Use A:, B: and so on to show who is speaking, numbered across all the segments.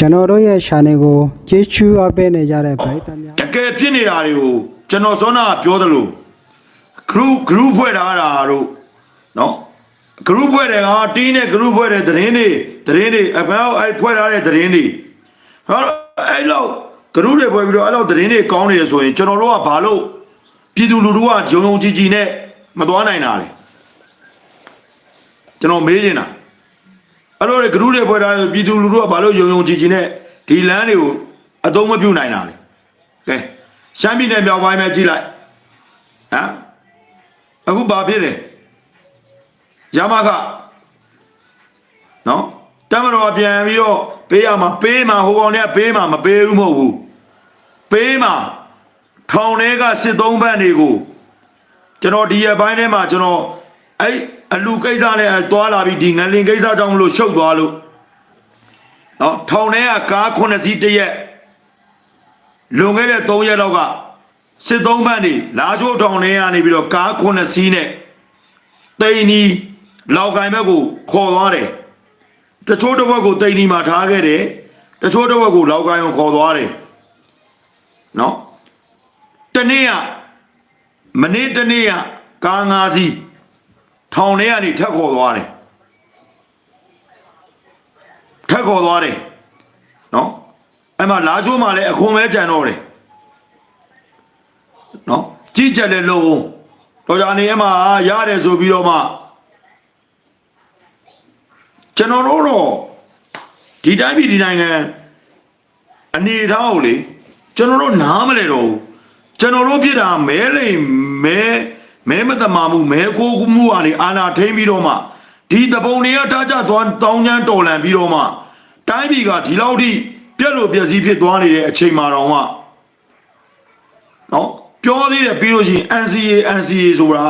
A: ကျွန်တော်တို့ရဲ့ channel ကိုကျေးဇူးအပ်ပေးနေကြတဲ့ပရိသတ်များ
B: တကယ်ဖြစ်နေတာတွေကိုကျွန်တော်စောနာပြောသလို group group ဖွဲ့ထားတာတို့နော် group ဖွဲ့တယ်ကတင်းနဲ့ group ဖွဲ့တဲ့သတင်းတွေသတင်းတွေအဖေအဲ့ဖွဲ့ထားတဲ့သတင်းတွေဟောအဲ့လောက် group တွေဖွဲ့ပြီးတော့အဲ့လောက်သတင်းတွေကောင်းနေရဆိုရင်ကျွန်တော်တို့ကဘာလို့ပြည်သူလူထုကဂျုံဂျုံကြည်ကြည်နဲ့မသွားနိုင်တာလဲကျွန်တော်မေးနေတာ အဲ့လိုလေ group တွေဖွဲ့ထားတဲ့ပြည်သူလူထုကဘာလို့ယုံယုံကြည်ကြည်နဲ့ဒီလမ်းတွေကိုအသုံးမပြုနိုင်တာလဲကဲရှမ်းပြည်နယ်မြောက်ပိုင်းပဲကြည့်လိုက်ဟမ်အခုဘာဖြစ်လဲရမခနော်တမတော်ပြန်ပြီးတော့ပေးရမှာပေးမှာဟိုကောင်တွေကပေးမှာမပေးဘူးမဟုတ်ဘူးပေးမှာထောင်ထဲကစစ်သုံးဘက်တွေကိုကျွန်တော်ဒီရပိုင်းထဲမှာကျွန်တော်အဲ့ အလူကိစ္စနဲ့သွားလာပြီးဒီငလင်ကိစ္စကြောင့်မလို့ရှုပ်သွားလို့နော်ထောင်ထဲကကား9စီးတစ်ရက်လွန်ခဲ့တဲ့3ရက်လောက်ကစစ်သုံးပန်းတွေလာချိုးထောင်ထဲကနေပြီးတော့ကား9စီးနဲ့တိန်နီလောက်ကင်ဘက်ကိုခေါ်သွားတယ်တချို့တစ်ဝက်ကိုတိန်နီမှာထားခဲ့တယ်တချို့တစ်ဝက်ကိုလောက်ကင်ကိုခေါ်သွားတယ်နော်တနေ့ကမနေ့တနေ့ကကား9စီး ထောင်ထဲကနေထက်ခေါ်သွားတယ်ထက်ခေါ်သွားတယ်နော်အဲ့မှာလာချိုးမှလည်းအခွန်ပဲကြံတော့တယ်နော်ကြည့်ချက်လည်းလုံးတော်ကြနေအမှရတယ်ဆိုပြီးတော့မှကျွန်တော်တို့တော့ဒီတိုင်းပြည်ဒီနိုင်ငံအနေထားကိုလေကျွန်တော်တို့နားမလဲတော့ဘူးကျွန်တော်တို့ဖြစ်တာမဲလိမ်မဲ မဲမတမာမှုမဲကိုကူမှုကနေအာနာထိန်ပြီးတော့မှဒီတပုံတွေကထားကြသွားတောင်းချမ်းတော်လန်ပြီးတော့မှတိုင်းပြည်ကဒီလောက်ထိပြက်လို့ပြက်စည်းဖြစ်သွားနေတဲ့အချိန်မှာတော့မှနော်ပြောသေးတယ်ပြီးလို့ရှိရင် NCA NCA ဆိုတာ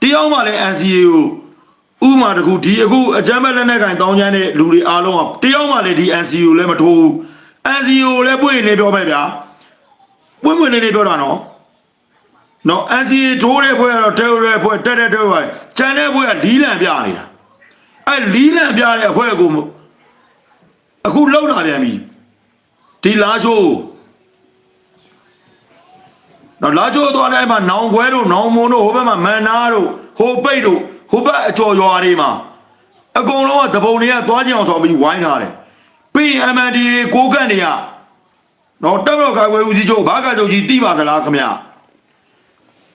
B: တယောက်မှလည်း NCA ကိုဥပမာတခုဒီအခုအကြမ်းဖက်လက်နက်ကင်တောင်းချမ်းတဲ့လူတွေအားလုံးကတယောက်မှလည်းဒီ NCA ကိုလည်းမထိုးဘူး NCA ကိုလည်းပွင့်နေပြောမယ်ဗျာပွင့်ပွင့်နေနေပြောတာနော် နော် NCA ထိုးတဲ့ဖွဲ့ကတော့ terror ဖွဲ့တက်တဲ့ terror ကျန်တဲ့ဖွဲ့ကလီးလံပြနေတာအဲလီးလံပြတဲ့အဖွဲ့ကိုအခုလုံလာပြန်ပြီဒီလာချိုးနော်လာချိုးသွားတဲ့အမှာနောင်ခွဲတို့နောင်မွန်တို့ဟိုဘက်မှာမန်နာတို့ဟိုပိတ်တို့ဟိုဘက်အကျော်ရွာတွေမှာအကုန်လုံးကတပုံတွေကသွားကြအောင်ဆောင်ပြီးဝိုင်းထားတယ်ပြီးရင် MND တွေကိုကန့်တွေကနော်တက်တော့ကာကွယ်ဦးစီးချုပ်ဘာကချုပ်ကြီးတိပါသလားခမရ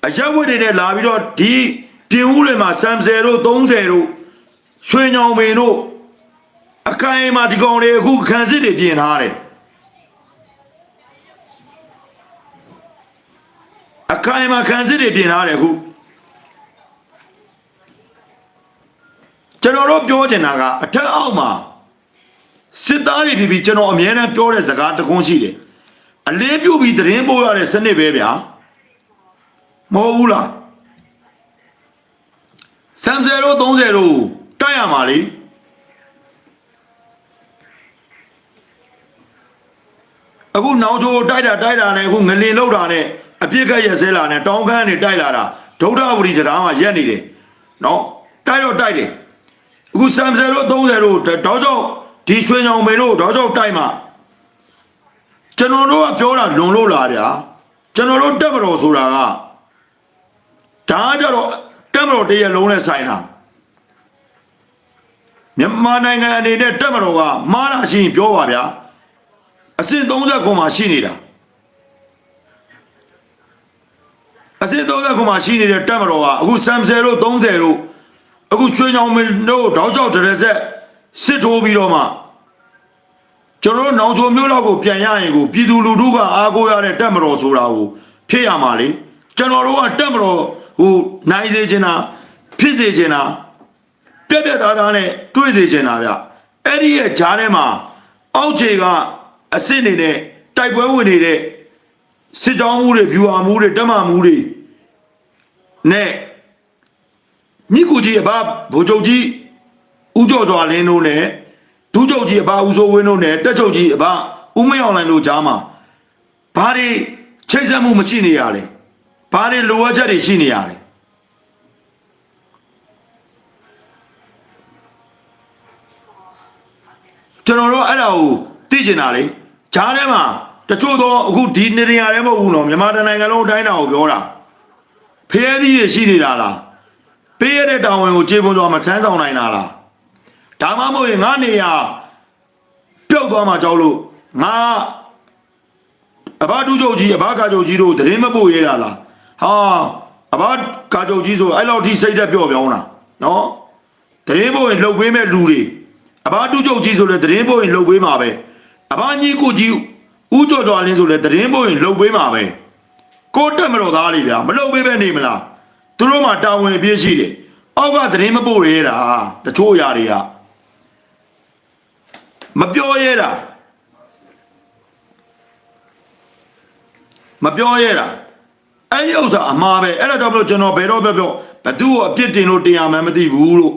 B: အရက်ဝတ်တွေနဲ့လာပြီးတော့ဒီပြင်ဦးတွေမှာစမ်ဆယ်တို့30တို့ရွှေညောင်ပင်တို့အခိုင်အမာဒီကောင်တွေအခုခံစစ်တွေပြင်ထားတယ်အခိုင်အမာခံစစ်တွေပြင်ထားတယ်အခုကျွန်တော်တို့ပြောချင်တာကအထက်အောက်မှာစစ်သားတွေဖြစ်ပြီးကျွန်တော်အမြဲတမ်းပြောတဲ့စကားတစ်ခုရှိတယ်အလေးပြုပြီးသတင်းပို့ရတဲ့စနစ်ပဲဗျာ မဟုတ်ဘူးလားစမ်ဆယ်တို့30တို့တိုက်ရမှာလေအခုနောင်ချိုတိုက်တာတိုက်တာနဲ့အခုငလင်လောက်တာနဲ့အပြစ်ကက်ရက်စဲလာနဲ့တောင်းခမ်းနေတိုက်လာတာဒုဒ္ဓဝရီတရားမှာရက်နေတယ်နော်တိုက်တော့တိုက်တယ်အခုစမ်ဆယ်တို့30တို့တောက်ကြောင့်ဒီရွှေညောင်မေတို့တောက်ကြောင့်တိုက်မှာကျွန်တော်တို့ကပြောတာလွန်လို့လားဗျာကျွန်တော်တို့တက်မတော်ဆိုတာက ဒါကြတော့တက်မတော်တရက်လုံးနဲ့ဆိုင်တာမြန်မာနိုင်ငံအနေနဲ့တက်မတော်ကမားလာရှိရင်ပြောပါဗျာအဆင့်30ခုမှရှိနေတာအဆင့်30ခုမှရှိနေတဲ့တက်မတော်ကအခုစမ်ဆယ်တို့30တို့အခုချွေးညောင်မင်းတို့တောက်ချောက်တရဆက်စစ်ထိုးပြီးတော့မှကျွန်တော်တို့နောင်ချိုမျိုးလောက်ကိုပြန်ရရင်ကိုပြည်သူလူထုကအားကိုးရတဲ့တက်မတော်ဆိုတာကိုဖြစ်ရမှာလေကျွန်တော်တို့ကတက်မတော် ဟိုနိုင်စေချင်တာဖြစ်စေချင်တာပြက်ပြက်သားသားနဲ့တွေးစေချင်တာဗျအဲ့ဒီရဲ့ဂျားထဲမှာအောက်ခြေကအစ်စ်နေနဲ့တိုက်ပွဲဝင်နေတဲ့စစ်တောင်းမှုတွေဖြူအားမှုတွေတက်မှမှုတွေနဲ့မြစ်ကူကြီးအဘဗိုလ်ချုပ်ကြီးဦးကျော်စွာလင်းတို့နဲ့ဒုချုပ်ကြီးအဘဦးစိုးဝင်းတို့နဲ့တက်ချုပ်ကြီးအဘဦးမင်းအောင်လိုင်တို့ကြားမှာဘာတွေချိတ်ဆက်မှုမရှိနေရလဲ ဘာတွေလိုအပ်ချက်တွေရှိနေရလဲကျွန်တော်တို့အဲ့ဒါကိုသိကျင်တာလေဂျားထဲမှာတချို့တော့အခုဒီနေရာထဲမဟုတ်ဘူးနော်မြန်မာတိုင်းနိုင်ငံလုံးအတိုင်းတာကိုပြောတာဖျဲသီးတွေရှိနေတာလားပေးရတဲ့တာဝန်ကိုခြေပွန်စွာမထမ်းဆောင်နိုင်တာလားဒါမှမဟုတ်ရင်ငါနေရာပျောက်သွားမှကြောက်လို့ငါအဘတူချုပ်ကြီးအဘကာချုပ်ကြီးတို့သတင်းမပို့ရတာလား ဟာအဘကာချုပ်ကြီးဆိုအဲ့လောက်ထိစိတ်သက်ပျော့ပြောင်းတာနော်သတင်းပို့ရင်လှုပ်ပေးမဲ့လူတွေအဘတူချုပ်ကြီးဆိုလဲသတင်းပို့ရင်လှုပ်ပေးမှာပဲအဘကြီးကိုကြီးဦးကျော်တော်လင်းဆိုလဲသတင်းပို့ရင်လှုပ်ပေးမှာပဲကိုတက်မတော်သားလေးဗျာမလှုပ်ပေးပဲနေမလားသူတို့မှတာဝန်အပြည့်ရှိတယ်အောက်ကသတင်းမပို့ရတာတချို့အရာတွေကမပြောရတာမပြောရတာ အဲ့ဒီဥစ္စာအမှားပဲအဲ့ဒါကြောင့်မလို့ကျွန်တော်ဘယ်တော့ပြောပြောဘသူ့ကိုအပြစ်တင်လို့တရားမှန်းမသိဘူးလို့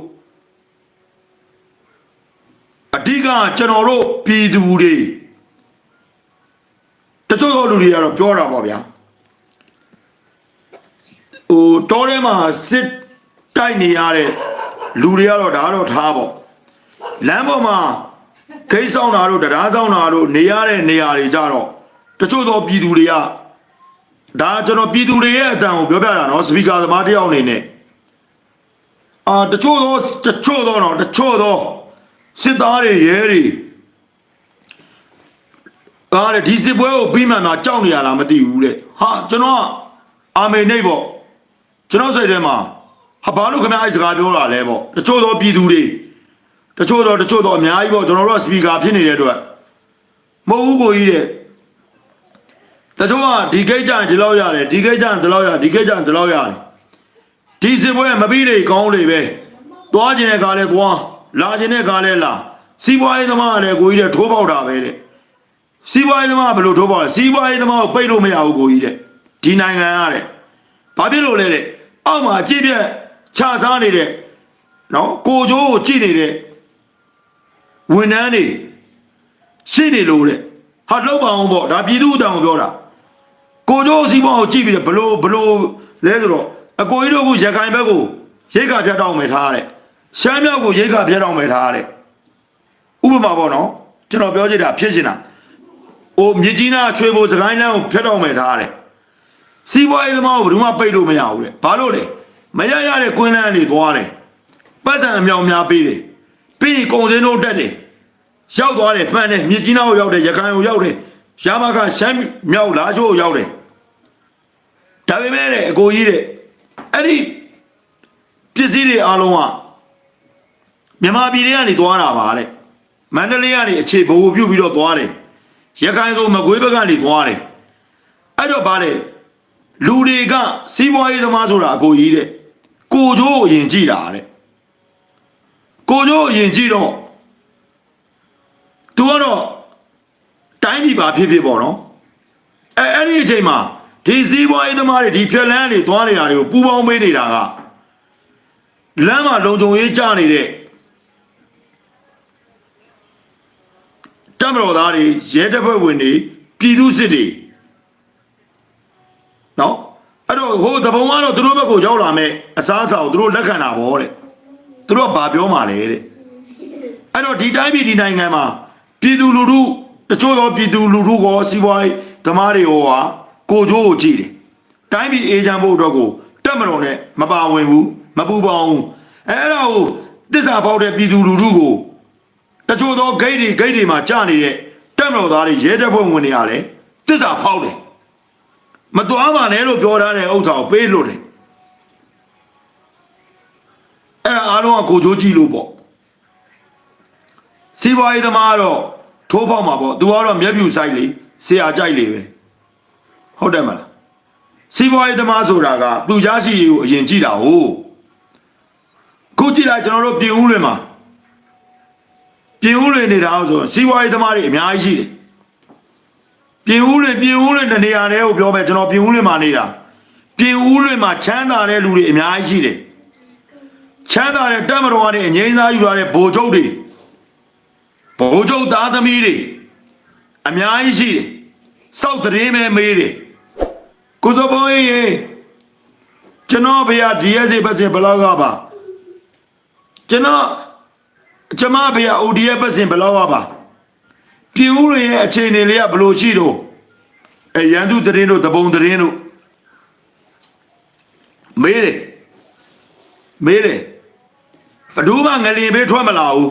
B: အဓိကကျွန်တော်တို့ပြည်သူတွေတချို့သောလူတွေကတော့ပြောတာပေါ့ဗျာဟိုတောထဲမှာစစ်တိုက်နေရတဲ့လူတွေကတော့ဒါကတော့ထားပေါ့လမ်းပေါ်မှာဂိတ်ဆောင်တာတို့တရားဆောင်တာတို့နေရတဲ့နေရာတွေကြတော့တချို့သောပြည်သူတွေက ဒါကျွန်တော်ပြည်သူတွေရဲ့အတန်ကိုပြောပြတာနော်စပီကာသမားတယောက်အနေနဲ့အာတချို့သောတချို့သောတော့တချို့သောစစ်သားတွေရဲတွေအားလေဒီစစ်ပွဲကိုပြီးမှန်မှာကြောက်နေရလားမသိဘူးတဲ့ဟာကျွန်တော်ကအာမေနေပေါ့ကျွန်တော်စိတ်ထဲမှာဟာဘာလို့ခင်ဗျာအဲ့စကားပြောတာလဲပေါ့တချို့သောပြည်သူတွေတချို့သောတချို့သောအများကြီးပေါ့ကျွန်တော်တို့ကစပီကာဖြစ်နေတဲ့အတွက်မဟုတ်ဘူးကိုကြီးတဲ့ တချို့ကဒီကိစ္စရင်ဒီလောက်ရတယ်ဒီကိစ္စရင်ဒီလောက်ရဒီကိစ္စရင်ဒီလောက်ရတယ်ဒီစစ်ပွဲမပြီးလေကောင်းလေပဲသွားခြင်းတဲ့ကားလဲသွားလာခြင်းတဲ့ကားလဲလာစီးပွားရေးသမားကလည်းကိုကြီးတဲ့ထိုးပေါက်တာပဲတဲ့စီးပွားရေးသမားကဘယ်လိုထိုးပေါက်လဲစီးပွားရေးသမားကိုပိတ်လို့မရဘူးကိုကြီးတဲ့ဒီနိုင်ငံကတဲ့ဘာဖြစ်လို့လဲတဲ့အောက်မှာအကြည့်ပြက်ခြားစားနေတဲ့နော်ကိုကျိုးကိုကြည့်နေတဲ့ဝန်ထမ်းတွေရှိနေလို့တဲ့ဟာလောက်ပါအောင်ပေါ့ဒါပြည်သူအတန်ကိုပြောတာ ကိုကျိုးစီးပွားကိုကြည့်ပြီးတော့ဘလို့ဘလို့လဲဆိုတော့အကိုကြီးတို့ကရခိုင်ဘက်ကိုရိတ်ခါပြတ်တောင်းမယ်ထားတဲ့ရှမ်းမြောက်ကိုရိတ်ခါပြတ်တောင်းမယ်ထားတဲ့ဥပမာပေါ့နော်ကျွန်တော်ပြောချင်တာဖြစ်ချင်တာဟိုမြစ်ကြီးနားရွှေဘိုစကိုင်းလမ်းကိုဖျက်တောင်းမယ်ထားတဲ့စီးပွားရေးသမားကိုဘယ်သူမှပိတ်လို့မရဘူးတဲ့ဘာလို့လဲမရရတဲ့ကွင်းလန်းတွေသွားတယ်ပတ်စံအမြောင်များပေးတယ်ပြီးရင်ကုန်စည်တို့တက်တယ်ရောက်သွားတယ်မှန်တယ်မြစ်ကြီးနားကိုရောက်တယ်ရခိုင်ကိုရောက်တယ် ရမကရှမ်းမြောက်လာချိုးကိုရောက်တယ်ဒါပေမဲ့တဲ့အကိုကြီးတဲ့အဲ့ဒီပစ္စည်းတွေအားလုံးကမြန်မာပြည်ထဲကနေသွားတာပါတဲ့မန္တလေးကနေအခြေဘိုးပြုတ်ပြီးတော့သွားတယ်ရခိုင်ဆိုမကွေးဘက်ကနေသွားတယ်အဲ့တော့ဗာလေလူတွေကစီးပွားရေးသမားဆိုတာအကိုကြီးတဲ့ကိုကျိုးကိုယင်ကြည့်တာတဲ့ကိုကျိုးကိုယင်ကြည့်တော့သူကတော့ တိုင်းပြည်ပါဖြစ်ဖြစ်ပေါ့နော်အဲအဲ့ဒီအချိန်မှာဒီစည်းပွားရေးသမားတွေဒီဖြက်လန်းတွေသွားနေတာတွေကိုပူပေါင်းပေးနေတာကလမ်းမှာလုံခြုံရေးကြနေတဲ့တမတော်သားတွေရဲတပ်ဖွဲ့ဝင်တွေပြည်သူစစ်တွေနော်အဲ့တော့ဟိုတပုံကတော့သူတို့ဘက်ကိုရောက်လာမဲ့အစားအစာကိုသူတို့လက်ခံတာဗောတဲ့သူတို့ကဘာပြောမှလဲတဲ့အဲ့တော့ဒီတိုင်းပြည်ဒီနိုင်ငံမှာပြည်သူလူထု တချို့သောပြည်သူလူထုကောစီးပွားရေးသမားတွေရောဟာကိုကြိုးကိုကြည့်တယ်တိုင်းပြည်အေဂျင့်ဖို့အတွက်ကိုတက်မတော်နဲ့မပါဝင်ဘူးမပူပေါင်းဘူးအဲအဲ့ဒါကိုတစ္ဆာပေါက်တဲ့ပြည်သူလူထုကိုတချို့သောဂိတ်တွေဂိတ်တွေမှာကြာနေတဲ့တက်မတော်သားတွေရဲတပ်ဖွဲ့ဝင်တွေရလဲတစ္ဆာဖောက်တယ်မတော်ပါနဲ့လို့ပြောထားတဲ့ဥစ္စာကိုပေးလို့တယ်အဲ့ဒါအားလုံးကကိုကြိုးကြည့်လို့ပေါ့စီးပွားရေးသမားကတော့ ထိုးပေါက်မှာပေါ့သူကတော့မျက်ဖြူဆိုင်လေဆရာကြိုက်လေပဲဟုတ်တယ်မလားစီးပွားရေးသမားဆိုတာကသူရရှိရေးကိုအရင်ကြည့်တာဟုတ်ခုကြည့်လိုက်ကျွန်တော်တို့ပြင်ဦးလွင်မှာပြင်ဦးလွင်နေတာဆိုရင်စီးပွားရေးသမားတွေအများကြီးရှိတယ်ပြင်ဦးလွင်ပြင်ဦးလွင်တနေရာတည်းကိုပြောမယ်ကျွန်တော်ပြင်ဦးလွင်မှာနေတာပြင်ဦးလွင်မှာချမ်းသာတဲ့လူတွေအများကြီးရှိတယ်ချမ်းသာတဲ့တက်မတော်ကနေအငိမ့်စားယူလာတဲ့ဗိုလ်ချုပ်တွေ ဘိုးချုပ်သားသမီးတွေအများကြီးရှိတယ်။စောက်သတင်းပဲမေးတယ်။ကိုစောဘောင်းရေကျွန်တော်ဖေရ DSA ပတ်စင်ဘယ်လောက်ကပါကျွန်တော်ကျမဖေရ ODF ပတ်စင်ဘယ်လောက်ကပါပြည်ဦးလွင်ရဲ့အခြေအနေလေးကဘယ်လိုရှိတော့အဲရန်သူတရင်တို့တပုံတရင်တို့မေးတယ်မေးတယ်ဘဒူးမငလင်ဘေးထွက်မလာဘူး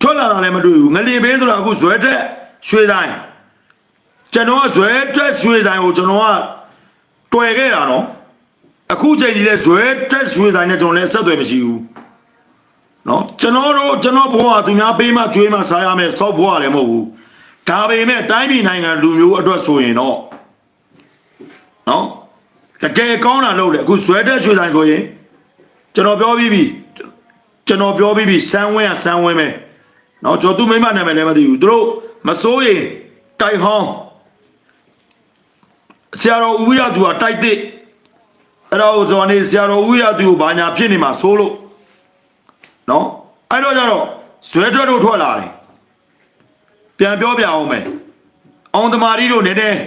B: ထွက်လာတာလည်းမတွေ့ဘူးငလင်ဘေးဆိုတာအခုဇွဲတက်ရွှေတိုင်းကျွန်တော်ကဇွဲတက်ရွှေတိုင်းကိုကျွန်တော်ကတွေ့ခဲ့တာနော်အခုချိန်ကြီးလဲဇွဲတက်ရွှေတိုင်းနဲ့ကျွန်တော်လည်းဆက်သွယ်မရှိဘူးနော်ကျွန်တော်တို့ကျွန်တော်ဘဝသူများပေးမှကျွေးမှစားရမယ်စောက်ဘဝလည်းမဟုတ်ဘူးဒါပေမဲ့တိုင်းပြည်နိုင်ငံလူမျိုးအတွက်ဆိုရင်တော့နော်တကယ်ကောင်းတာလုပ်တယ်အခုဇွဲတက်ရွှေတိုင်းဆိုရင်ကျွန်တော်ပြောပြီးပြီကျွန်တော်ပြောပြီးပြီစမ်းဝင်းကစမ်းဝင်းပဲ နော်ကျွန်တော်သူ့မိမနာမည်လည်းမသိဘူးသူတို့မစိုးရင်တိုက်ဟောင်းဆရာတော်ဦးရသူကတိုက်တဲ့အဲ့တော့ဇော်နေဆရာတော်ဦးရသူကိုဘာညာဖြစ်နေမှာစိုးလို့နော်အဲ့တော့ကျတော့ဇွဲထွက်တို့ထွက်လာတယ်ပြန်ပြောပြအောင်မယ်အောင်သမာဓိတို့နည်းနည်း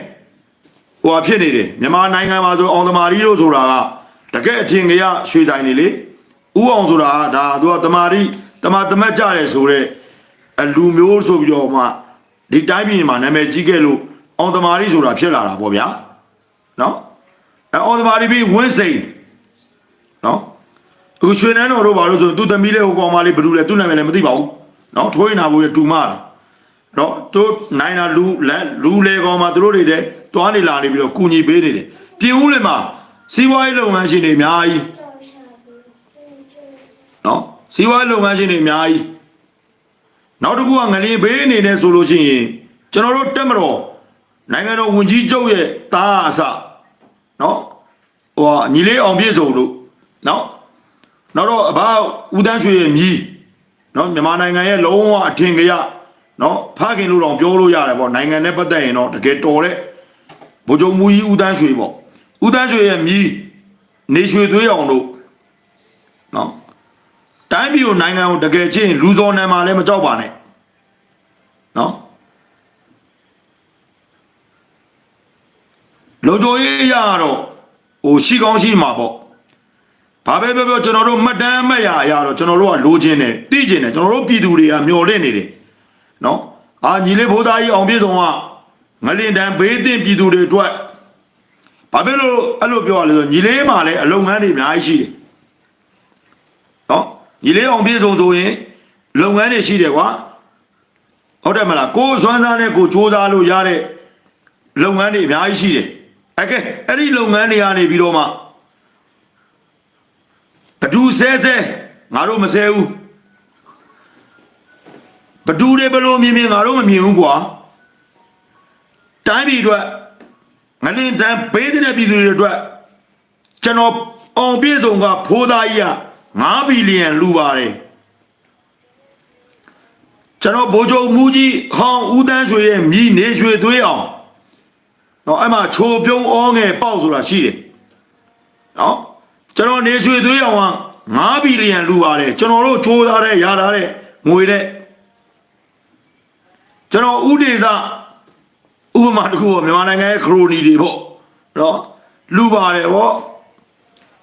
B: ဟိုဟာဖြစ်နေတယ်မြန်မာနိုင်ငံမှာဆိုအောင်သမာဓိတို့ဆိုတာကတကယ်အထင်ကြီးရွှေတိုင်နေလေဥအောင်ဆိုတာကဒါသူကသမာဓိသမာသမတ်ကြတယ်ဆိုတော့ လူမျိုးဆိုပြီးတော့မှဒီတိုင်းပြည်မှာနာမည်ကြီးခဲ့လို့အောင်သမာရီဆိုတာဖြစ်လာတာပေါ့ဗျာနော်အဲအောင်သမာရီပြီးဝင်းစိန်နော်အခုရွှေနန်းတော်တို့ဘာလို့ဆိုရင်သူသမီးလေးဟိုကောင်မလေးဘယ်လိုလဲသူ့နာမည်လည်းမသိပါဘူးနော်ထွေးနာဘူးရတူမလားတော့သူနိုင်တာလူလက်လူလေကောင်မှာသူတို့တွေတဲ့တွားနေလာနေပြီးတော့ကုညီပေးနေတယ်ပြင်ဦးလည်းမှာစီးပွားရေးလုပ်ငန်းရှင်တွေအများကြီးနော်စီးပွားရေးလုပ်ငန်းရှင်တွေအများကြီး နောက်တစ်ခုကငလျင်ဘေးအနေနဲ့ဆိုလို့ရှိရင်ကျွန်တော်တို့တက်မတော်နိုင်ငံတော်ဝန်ကြီးချုပ်ရဲ့တားအစနော်ဟိုဟာညီလေးအောင်ပြည့်စုံလို့နော်နောက်တော့အဘဦးတန်းရွှေရဲ့မြီးနော်မြန်မာနိုင်ငံရဲ့လုံးဝအထင်ကြီးနော်ဖခင်လို့တော့ပြောလို့ရတယ်ပေါ့နိုင်ငံနဲ့ပတ်သက်ရင်တော့တကယ်တော်တဲ့ဗိုလ်ချုပ်မူကြီးဦးတန်းရွှေပေါ့ဦးတန်းရွှေရဲ့မြီးနေရွှေသွေးအောင်တို့နော် တိုင်းပြည်ကိုနိုင်ငံကိုတကယ်ချင်းလူစော်နယ်မှာလည်းမကြောက်ပါနဲ့နော်လုံချိုရေးရတော့ဟိုရှိကောင်းရှိမှာပေါ့ဘာပဲပြောပြောကျွန်တော်တို့မှတ်တမ်းမှတ်ရအရာတော့ကျွန်တော်တို့ကလိုချင်တယ်သိချင်တယ်ကျွန်တော်တို့ပြည်သူတွေကမျှော်လင့်နေတယ်နော်အာညီလေးဘိုးသားကြီးအောင်ပြည့်စုံကငလင်တန်ဘေးသင့်ပြည်သူတွေအတွက်ဘာဖြစ်လို့အဲ့လိုပြောရလဲဆိုညီလေးမှလည်းအလုပ်ငန်းတွေအများကြီးရှိတယ်နော် ညီလေးအောင်ပြည့်စုံဆိုရင်လုပ်ငန်းတွေရှိတယ်ကွာဟုတ်တယ်မလားကိုယ်စွမ်းစားနဲ့ကိုယ်စူးစမ်းလို့ရတဲ့လုပ်ငန်းတွေအများကြီးရှိတယ်အကဲအဲ့ဒီလုပ်ငန်းတွေကနေပြီးတော့မှဘဒူဆဲဆဲငါတို့မဆဲဘူးဘဒူတွေဘလို့မြင်မြင်ငါတို့မမြင်ဘူးကွာတိုင်းပြည်အတွက်ငလင်တန်းဘေးတဲ့ပြည်သူတွေအတွက်ကျွန်တော်အောင်ပြည့်စုံကဖိုးသားကြီးက 9ဘီလီယံလူပါတယ်ကျွန်တော်ဗိုလ်ချုပ်မူကြီးဟောင်းဦးတန်းရွှေရဲ့မြည်နေရွှေသွေးအောင်နော်အဲ့မှာချိုပြုံးအောငယ်ပေါက်ဆိုတာရှိတယ်နော်ကျွန်တော်နေရွှေသွေးအောင်က9ဘီလီယံလူပါတယ်ကျွန်တော်တို့ချိုးထားတဲ့ရထားတဲ့ငွေတဲ့ကျွန်တော်ဥဒေသဥပမာတစ်ခုပေါ့မြန်မာနိုင်ငံရဲ့ခရိုနီတွေပေါ့နော်လူပါတယ်ပေါ့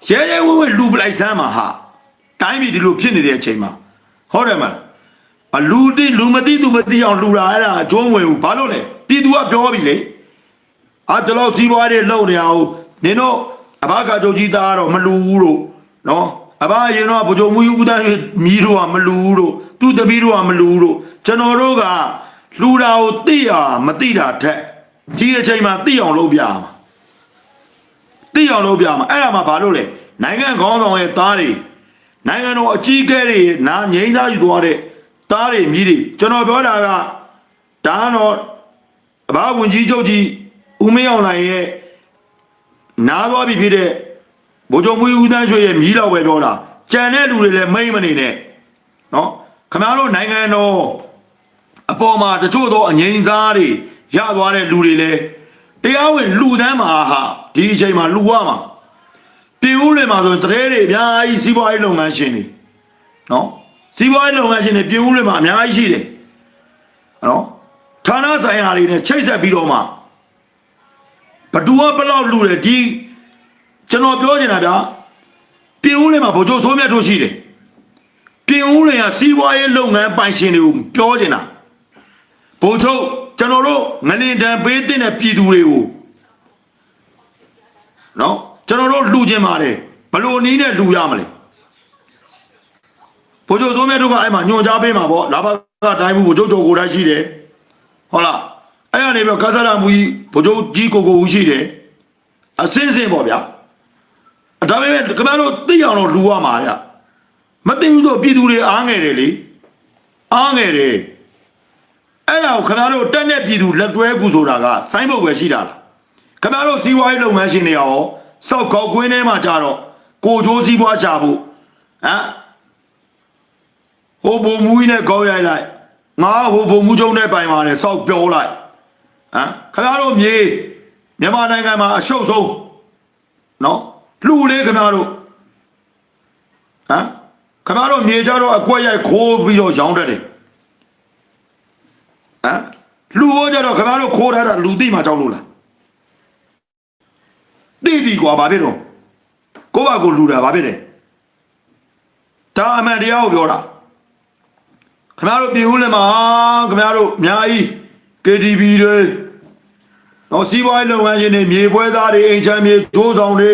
B: ရဲရဲဝဲဝဲလူပလိုက်စမ်းမှာဟာ တိုင်းပြည်ဒီလိုဖြစ်နေတဲ့အချိန်မှာဟုတ်တယ်မလားအလူတိလူမသိသူမသိအောင်လူတာအဲ့ဒါအကျုံးဝင်ဘူးဘာလို့လဲပြည်သူကပြောပြီလေအာတလို့စီးပွားရေးလုပ်နေအောင်နင်တို့အဘကချုပ်ကြီးသားတော့မလူဘူးလို့နော်အဘရင်တော့ဗကြုံမူဦးတန်းမီးတို့ကမလူဘူးလို့သူ့သမီးတို့ကမလူဘူးလို့ကျွန်တော်တို့ကလူတာကိုသိရမသိတာထက်ဒီအချိန်မှာသိအောင်လုပ်ပြရမှာသိအောင်လုပ်ပြရမှာအဲ့ဒါမှဘာလို့လဲနိုင်ငံခေါင်းဆောင်ရဲ့သားတွေ နိုင်ငံတော်အကြီးအကဲတွေနာငိမ့်သားယူသွားတဲ့သားတွေမြည်တွေကျွန်တော်ပြောတာကဒါကတော့အဘဝင်ကြီးချုပ်ကြီးဦးမင်းအောင်နိုင်ရဲ့နားသွားပြီဖြစ်တဲ့ဗိုလ်ချုပ်မွေးဦးတန်းရွှေရဲ့မြည်တော့ပဲပြောတာကြံတဲ့လူတွေလည်းမိမ့်မနေနဲ့နော်ခင်ဗျားတို့နိုင်ငံတော်အပေါ်မှာတချို့သောအငိမ့်စားတွေရသွားတဲ့လူတွေလည်းတရားဝင်လူတန်းမှာဟာဒီအချိန်မှာလူရမှာ ပြည်ဦးတွေမှာဆိုရင်တရေတွေအများကြီးစီးပွားရေးလုပ်ငန်းရှင်တွေနော်စီးပွားရေးလုပ်ငန်းရှင်တွေပြည်ဦးတွေမှာအများကြီးရှိတယ်နော်ဌာနဆိုင်ရာတွေနဲ့ချိတ်ဆက်ပြီးတော့မှဘဒူကဘလောက်လူတယ်ဒီကျွန်တော်ပြောချင်တာဗျာပြည်ဦးတွေမှာဗိုလ်ချုပ်ဆိုးမြတ်တို့ရှိတယ်ပြည်ဦးတွေကစီးပွားရေးလုပ်ငန်းပိုင်ရှင်တွေကိုပြောချင်တာဘုံချုပ်ကျွန်တော်တို့ငလင်တန်ပေးတဲ့ပြည်သူတွေကိုနော် ကျွန်တော်တို့လှူခြင်းပါတယ်ဘယ်လို့နီးနဲ့လှူရမလဲဘုံချုပ်စိုးမြတ်တို့ကအဲ့မှာညွန်ကြားပေးမှာပေါ့လာဘကတိုင်းမှုဘုံချုပ်ကျော်ကိုယ်တိုင်းရှိတယ်ဟုတ်လားအဲ့ကနေပြီးတော့ကသရမူကြီးဘုံချုပ်ကြီးကိုကိုဦးရှိတယ်အစင်းစင်းပေါ့ဗျာဒါပေမဲ့ခင်ဗျားတို့သိအောင်တော့လှူရမှာဗျမသိဘူးဆိုပြည်သူတွေအားငယ်တယ်လေအားငယ်တယ်အဲ့ဒါကိုခင်ဗျားတို့တက်တဲ့ပြည်သူလက်တွဲကူဆိုတာကဆိုင်းဘုတ်ပဲရှိတာလားခင်ဗျားတို့စီးပွားရေးလုပ်ငန်းရှင်တွေရော စောက်ကောက်ကွင်းထဲမှာကြတော့ကိုချိုးစီးပွားချဖို့ဟမ်ဟိုဘုံမူကြီးနဲ့ကောက်ရိုက်လိုက်ငါဟိုဘုံမူကျုံနဲ့ပိုင်ပါတယ်စောက်ပြောလိုက်ဟမ်ခင်ဗျားတို့မြေမြန်မာနိုင်ငံမှာအရှုပ်ဆုံးနော်လူလေးခင်ဗျားတို့ဟမ်ခင်ဗျားတို့မြေကြတော့အကွက်ရိုက်ခိုးပြီးတော့ရောင်းတတ်တယ်ဟမ်လူဟောကြတော့ခင်ဗျားတို့ခိုးထားတာလူသိမှကြောက်လို့လား သိပြီကွာဘာဖြစ်တော့ကိုယ့်ဘာကိုလူတာဘာဖြစ်တယ်ဒါအမှန်တရားကိုပြောတာခင်ဗျားတို့ပြည်ဦးလည်းမှာခင်ဗျားတို့အများကြီး KTV တွေတော့စီးပွားရေးလုပ်ငန်းရှင်တွေမြေပွဲသားတွေအိမ်ချမ်းမြေဂျိုးဆောင်တွေ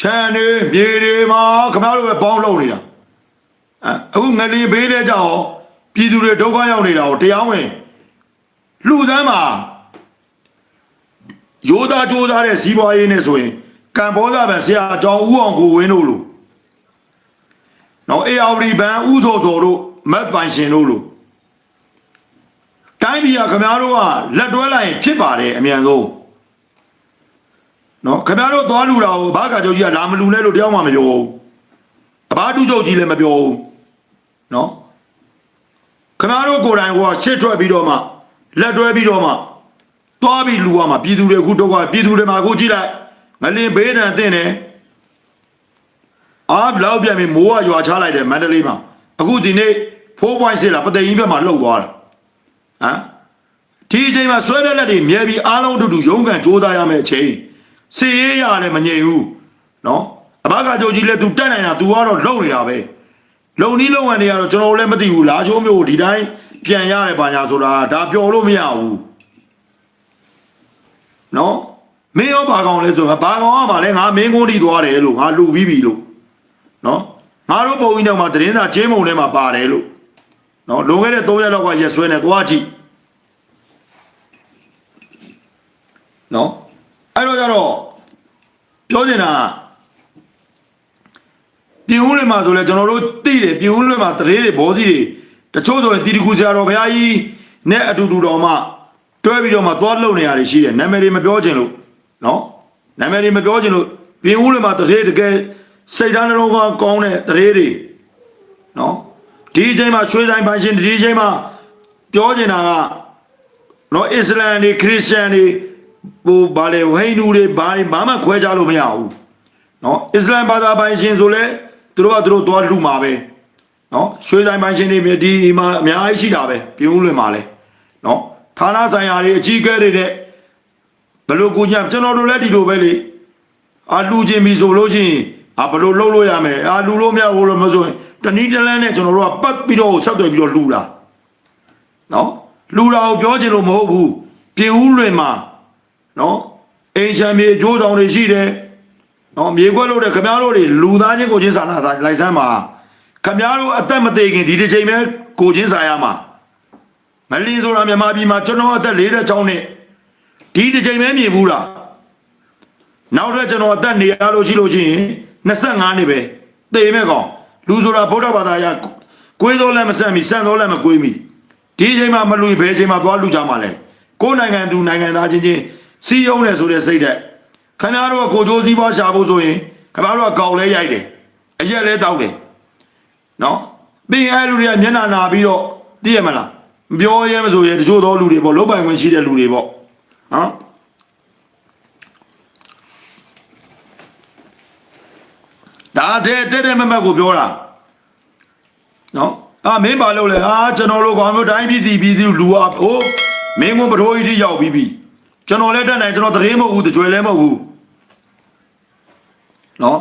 B: ချမ်းတွေမြေတွေမှာခင်ဗျားတို့ပဲပေါင်းလုပ်နေတာအဲအခုငလီဘေးတဲ့ကြောင့်ပြည်သူတွေဒုက္ခရောက်နေတာကိုတရားဝင်လူသမ်းမှာ ရိုးသားကြိုးစားတဲ့စီးပွားရေးနဲ့ဆိုရင်ကံဘောဇဗန်ဆရာကျောင်းဦးအောင်ကိုဝင်းတို့လိုနော်အေအော်ဒီဘန်ဥသောစော်တို့မတ်ပိုင်ရှင်တို့လိုတိုင်းပြည်ကခင်ဗျားတို့ကလက်တွဲလိုက်ရင်ဖြစ်ပါတယ်အမြန်ဆုံးနော်ခင်ဗျားတို့သွားလူတာကိုဘာကကြောကြီးကလာမလူလဲလို့တယောက်မှမပြောဘူးအဘာတူးချုပ်ကြီးလည်းမပြောဘူးနော်ခမားတို့ကိုယ်တိုင်ကရှစ်ထွက်ပြီးတော့မှလက်တွဲပြီးတော့မှ သွားပြီးလူရမှာပြည်သူတွေအခုတော့ကပြည်သူတွေမှာအခုကြည့်လိုက်ငလင်ဘေးဒဏ်တင်တယ်အားဘလောက်ပြန်ပြီးမိုးကရွာချလိုက်တယ်မန္တလေးမှာအခုဒီနေ့4.6လာပသိမ်ကြီးဘက်မှာလှုပ်သွားတာဟမ်ဒီအချိန်မှာဆွဲတဲ့လက်တွေမြဲပြီးအားလုံးအတူတူရုန်းကန်ကြိုးစားရမယ့်အချိန်စီရေးရတယ်မငြိမ်ဘူးနော်အဘကကြိုကြီးလဲ तू တက်နိုင်တာ तू ကတော့လုံနေတာပဲလုံနီးလုံဝင်တွေကတော့ကျွန်တော်တို့လည်းမသိဘူးလာချိုးမျိုးကိုဒီတိုင်းပြန်ရတယ်ပါညာဆိုတာဒါပျော်လို့မရဘူး နော်မင်းရောဘာကောင်လဲဆိုတော့ဘာကောင်ကမှလည်းငါမင်းကုန်းတီသွားတယ်လို့ငါလူပြီးပြီလို့နော်ငါတို့ပုံကြီးတော့မှသတင်းစာကျင်းမုံထဲမှာပါတယ်လို့နော်လွန်ခဲ့တဲ့3ရက်လောက်ကရက်ဆွဲနေသွားကြည့်နော်အဲ့တော့ကျတော့ပြောနေတာကပြင်ဦးလွင်မှာဆိုလဲကျွန်တော်တို့သိတယ်ပြင်ဦးလွင်မှာတရေတွေဘောစီတွေတချို့ဆိုရင်တီတကူဆရာတော်ဘုရားကြီးနဲ့အတူတူတော်မှ တွဲပြီးတော့မှသွားလုံနေရတယ်ရှိတယ်နာမည်တွေမပြောချင်လို့နော်နာမည်တွေမပြောချင်လို့ပြင်ဦးလွင်မှာတရေတကယ်စိတ်ဓာတ်နှလုံးကကောင်းတဲ့တရေတွေနော်ဒီအချိန်မှာရွှေဆိုင်ပိုင်ရှင်ဒီအချိန်မှာပြောချင်တာကနော်အစ္စလမ်တွေခရစ်ယာန်တွေဟိုဗာလေဝိန္ဒူတွေဘာတွေဘာမှခွဲခြားလို့မရဘူးနော်အစ္စလမ်ဘာသာပိုင်ရှင်ဆိုလဲသူတို့ကသူတို့သွားလူမှာပဲနော်ရွှေဆိုင်ပိုင်ရှင်တွေမြေဒီမှာအများကြီးရှိတာပဲပြုံးလွင်မှာလဲနော် ဌာနဆိုင်ရာတွေအကြီးအကဲတွေတဲ့ဘယ်လိုကူညကျွန်တော်တို့လည်းဒီလိုပဲလေအာလူချင်းပြီဆိုလို့ရှိရင်အာဘယ်လိုလုပ်လို့ရမယ်အာလူလို့မရဘူးလို့မဆိုရင်တနည်းတလန်းနဲ့ကျွန်တော်တို့ကပတ်ပြီးတော့ဆက်သွယ်ပြီးတော့လူတာနော်လူတာကိုပြောချင်လို့မဟုတ်ဘူးပြင်ဦးလွင်မှာနော်အိမ်ချမ်းမြေအကျိုးဆောင်တွေရှိတယ်နော်မြေခွက်လို့တဲ့ခမားတို့တွေလူသားချင်းကိုချင်းစာနာစာလိုက်စမ်းပါခမားတို့အသက်မသေးခင်ဒီတစ်ချိန်ပဲကိုချင်းစာရမှာ မလီဆိုတာမြန်မာပြည်မှာကျွန်တော်အသက်46နှစ်ဒီတစ်ချိန်ပဲမြင်ဘူးလားနောက်တော့ကျွန်တော်အသက်နေရလို့ရှိလို့ချင်း25နှစ်ပဲသေမဲ့ကောင်လူဆိုတာဗုဒ္ဓဘာသာရကိုယ်တော်လည်းမဆန့်မီစံတော်လည်းမကွေးမီဒီအချိန်မှာမလူဘယ်အချိန်မှာသွားလူကြမှာလဲကိုယ်နိုင်ငံသူနိုင်ငံသားချင်းချင်းစီးယုံတယ်ဆိုတဲ့စိတ်တဲ့ခင်ဗျားတို့ကကိုကြိုးစည်းပွားရှာဖို့ဆိုရင်ခင်ဗျားတို့ကကောက်လဲရိုက်တယ်အရက်လဲတောက်တယ်နော်ပြီးရင်အဲ့လူတွေကမျက်နှာနာပြီးတော့သိရမလား မပြောရဲမဆိုရဲတချို့သောလူတွေပေါ့လုတ်ပိုင်ဝင်ရှိတဲ့လူတွေပေါ့ဟမ်ဒါတဲ့တဲ့တဲ့မမတ်ကိုပြောတာနော်အာမင်းပါလို့လေဟာကျွန်တော်တို့ကောင်မျိုးတိုင်းပြည်ပြည်ပြည်သူလူอ่ะဟိုမင်းကပထိုးကြီးတိရောက်ပြီးပြီကျွန်တော်လည်းတက်နိုင်ကျွန်တော်တရေမဟုတ်ဘူးတကြွယ်လည်းမဟုတ်ဘူးနော်